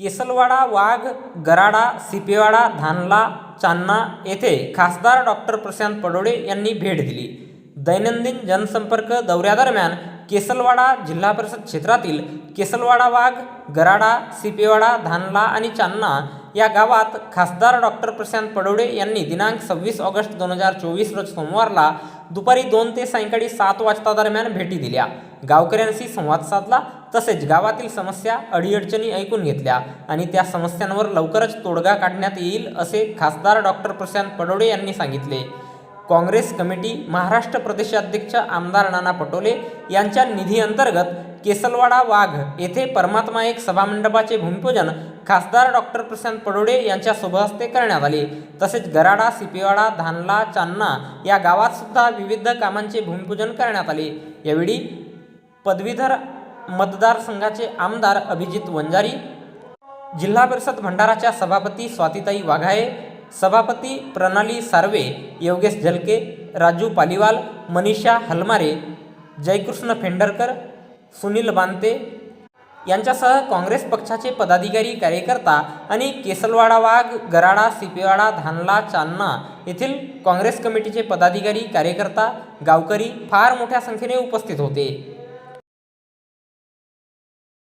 केसलवाडा वाघ गराडा सिपेवाडा धानला चांना येथे खासदार डॉक्टर प्रशांत पडोळे यांनी भेट दिली. दैनंदिन जनसंपर्क दौऱ्यादरम्यान केसलवाडा जिल्हा परिषद क्षेत्रातील केसलवाडा वाघ गराडा सिपेवाडा धानला आणि चांना या गावात खासदार डॉक्टर प्रशांत पडोळे यांनी दिनांक सव्वीस ऑगस्ट दोन हजार चोवीस रोज सोमवारला दुपारी दोन ते सायंकाळी सात वाजता दरम्यान भेटी दिल्या. गावकऱ्यांशी संवाद साधला तसेच गावातील समस्या अडीअडचणी ऐकून घेतल्या आणि त्या समस्यांवर लवकरच तोडगा काढण्यात येईल असे खासदार डॉक्टर प्रशांत पडोळे यांनी सांगितले. काँग्रेस कमिटी महाराष्ट्र प्रदेशाध्यक्ष आमदार नाना पटोले यांच्या निधीअंतर्गत केसलवाडा वाघ येथे परमात्मा एक सभामंडपाचे भूमिपूजन खासदार डॉक्टर प्रशांत पडोडे यांच्या हस्ते करण्यात आले. तसेच गराडा सिपेवाडा धानला चान्ना या गावात सुद्धा विविध कामांचे भूमिपूजन करण्यात आले. यावेळी पदवीधर मतदारसंघाचे आमदार अभिजित वंजारी जिल्हा परिषद भंडाराच्या सभापती स्वातीताई वाघाये सभापती प्रणाली सार्वे योगेश झलके राजू पालिवाल मनीषा हलमारे जयकृष्ण फेंडरकर सुनील बांते यांच्यासह काँग्रेस पक्षाचे पदाधिकारी कार्यकर्ता आणि केसलवाडा वाघ गराडा सिपेवाडा धानला चांना येथील काँग्रेस कमिटीचे पदाधिकारी कार्यकर्ता गावकरी फार मोठ्या संख्येने उपस्थित होते.